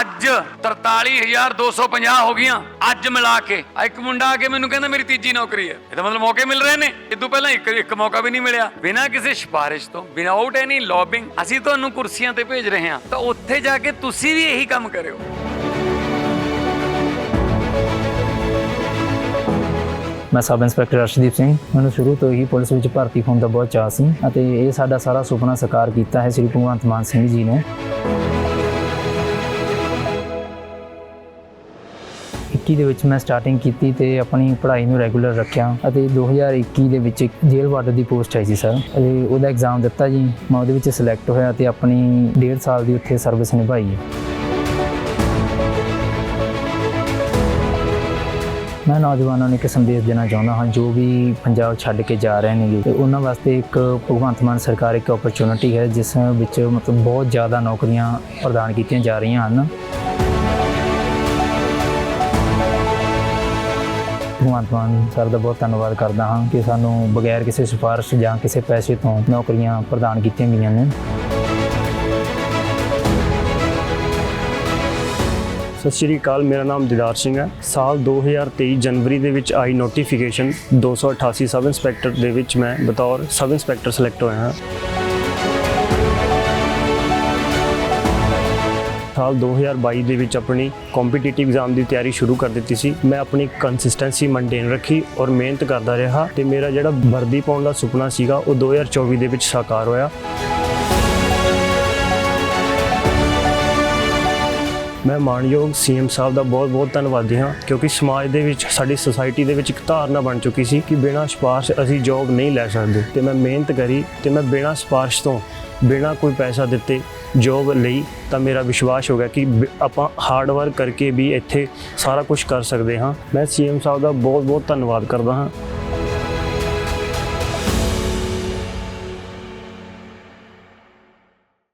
ਅੱਜ 43250 ਹੋ ਗਈਆਂ, ਅੱਜ ਮਿਲਾ ਕੇ। ਆ ਇੱਕ ਮੁੰਡਾ ਆ ਕੇ ਮੈਨੂੰ ਕਹਿੰਦਾ, ਮੇਰੀ ਤੀਜੀ ਨੌਕਰੀ ਹੈ। ਇਹਦਾ ਮਤਲਬ ਮੌਕੇ ਮਿਲ ਰਹੇ ਨੇ। ਇਦੋਂ ਪਹਿਲਾਂ ਇੱਕ ਇੱਕ ਮੌਕਾ ਵੀ ਨਹੀਂ ਮਿਲਿਆ। ਬਿਨਾਂ ਕਿਸੇ ਸਿਫਾਰਿਸ਼ ਤੋਂ, ਬਿਨਾਂ ਐਨੀ ਲੌਬਿੰਗ ਅਸੀਂ ਤੁਹਾਨੂੰ ਕੁਰਸੀਆਂ ਤੇ ਭੇਜ ਰਹੇ ਹਾਂ। ਤਾਂ ਉੱਥੇ ਜਾ ਕੇ ਤੁਸੀਂ ਵੀ ਇਹੀ ਕੰਮ ਕਰਿਓ। ਮੈਂ ਸਬ ਇੰਸਪੈਕਟਰ ਅਰਸ਼ਦੀਪ ਸਿੰਘ। ਮੈਨੂੰ ਸ਼ੁਰੂ ਤੋਂ ਹੀ ਪੁਲਿਸ ਵਿੱਚ ਭਰਤੀ ਹੋਣ ਦਾ ਬਹੁਤ ਚਾਅ ਸੀ ਅਤੇ ਇਹ ਸਾਡਾ ਸਾਰਾ ਸੁਪਨਾ ਸਾਕਾਰ ਕੀਤਾ ਹੈ ਸ੍ਰੀ ਭਗਵੰਤ ਮਾਨ ਸਿੰਘ ਜੀ ਨੇ। 21 ਦੇ ਵਿੱਚ ਮੈਂ ਸਟਾਰਟਿੰਗ ਕੀਤੀ ਤੇ ਆਪਣੀ ਪੜ੍ਹਾਈ ਨੂੰ ਰੈਗੂਲਰ ਰੱਖਿਆ ਅਤੇ 2021 ਦੇ ਵਿੱਚ ਇੱਕ ਜੇਲ੍ਹ ਵਾਰਡ ਦੀ ਪੋਸਟ ਆਈ ਸੀ ਸਰ ਅਤੇ ਉਹਦਾ ਐਗਜ਼ਾਮ ਦਿੱਤਾ ਜੀ। ਮੈਂ ਉਹਦੇ ਵਿੱਚ ਸਿਲੈਕਟ ਹੋਇਆ ਤੇ ਆਪਣੀ 1.5 ਸਾਲ ਦੀ ਉੱਥੇ ਸਰਵਿਸ ਨਿਭਾਈ ਮੈਂ ਨੌਜਵਾਨਾਂ ਨੂੰ ਇੱਕ ਸੰਦੇਸ਼ ਦੇਣਾ ਚਾਹੁੰਦਾ ਹਾਂ, ਜੋ ਵੀ ਪੰਜਾਬ ਛੱਡ ਕੇ ਜਾ ਰਹੇ ਨੇਗੇ ਤੇ ਉਹਨਾਂ ਵਾਸਤੇ ਇੱਕ ਭਗਵੰਤ ਮਾਨ ਸਰਕਾਰ ਇੱਕ ਓਪਰਚੁਨਿਟੀ ਹੈ, ਜਿਸ ਵਿੱਚ ਮਤਲਬ ਬਹੁਤ ਜ਼ਿਆਦਾ ਨੌਕਰੀਆਂ ਪ੍ਰਦਾਨ ਕੀਤੀਆਂ ਜਾ ਰਹੀਆਂ ਹਨ। ਭਗਵੰਤ ਮਾਨ ਸਰ ਦਾ ਬਹੁਤ ਧੰਨਵਾਦ ਕਰਦਾ ਹਾਂ ਕਿ ਸਾਨੂੰ ਬਗੈਰ ਕਿਸੇ ਸਿਫਾਰਿਸ਼ ਜਾਂ ਕਿਸੇ ਪੈਸੇ ਤੋਂ ਨੌਕਰੀਆਂ ਪ੍ਰਦਾਨ ਕੀਤੀਆਂ ਗਈਆਂ ਨੇ। ਸਤਿ ਸ਼੍ਰੀ ਅਕਾਲ, ਮੇਰਾ ਨਾਮ ਦੀਦਾਰ ਸਿੰਘ ਹੈ। ਸਾਲ 2023 ਜਨਵਰੀ ਦੇ ਵਿੱਚ ਆਈ ਨੋਟੀਫਿਕੇਸ਼ਨ 288 ਸਬ ਇੰਸਪੈਕਟਰ ਦੇ ਵਿੱਚ ਮੈਂ ਬਤੌਰ ਸਬ ਇੰਸਪੈਕਟਰ ਸਿਲੈਕਟ ਹੋਇਆ ਹਾਂ। ਸਾਲ 2022 ਦੇ ਵਿੱਚ ਆਪਣੀ ਕੰਪੀਟੀਟਿਵ ਐਗਜ਼ਾਮ ਦੀ ਤਿਆਰੀ ਸ਼ੁਰੂ ਕਰ ਦਿੱਤੀ ਸੀ। ਮੈਂ ਆਪਣੀ ਕੰਸਿਸਟੈਂਸੀ ਮੇਨਟੇਨ ਰੱਖੀ ਔਰ ਮਿਹਨਤ ਕਰਦਾ ਰਿਹਾ ਤੇ ਮੇਰਾ ਜਿਹੜਾ ਵਰਦੀ ਪਾਉਣ ਦਾ ਸੁਪਨਾ ਸੀਗਾ, ਉਹ 2024 ਦੇ ਵਿੱਚ ਸਾਕਾਰ ਹੋਇਆ। ਮੈਂ ਮਾਨਯੋਗ ਸੀਐਮ ਸਾਹਿਬ ਦਾ ਬਹੁਤ-ਬਹੁਤ ਧੰਨਵਾਦੀ ਹਾਂ, ਕਿਉਂਕਿ ਸਮਾਜ ਦੇ ਵਿੱਚ, ਸਾਡੀ ਸੁਸਾਇਟੀ ਦੇ ਵਿੱਚ ਇੱਕ ਧਾਰਨਾ ਬਣ ਚੁੱਕੀ ਸੀ ਕਿ ਬਿਨਾਂ ਸਿਫਾਰਿਸ਼ ਅਸੀਂ ਜੌਬ ਨਹੀਂ ਲੈ ਸਕਦੇ। ਤੇ ਮੈਂ ਮਿਹਨਤ ਕਰੀ ਤੇ ਮੈਂ ਬਿਨਾਂ ਸਿਫਾਰਿਸ਼ ਤੋਂ ਬਿਨਾਂ ਕੋਈ ਪੈਸਾ ਦਿੱਤੇ ਜੌਬ ਲਈ ਤਾਂ ਮੇਰਾ ਵਿਸ਼ਵਾਸ ਹੋ ਗਿਆ ਕਿ ਬ- ਆਪਾਂ ਹਾਰਡ ਵਰਕ ਕਰਕੇ ਵੀ ਇੱਥੇ ਸਾਰਾ ਕੁਝ ਕਰ ਸਕਦੇ ਹਾਂ। ਮੈਂ ਸੀਐਮ ਸਾਹਿਬ ਦਾ ਬਹੁਤ-ਬਹੁਤ ਧੰਨਵਾਦ ਕਰਦਾ ਹਾਂ।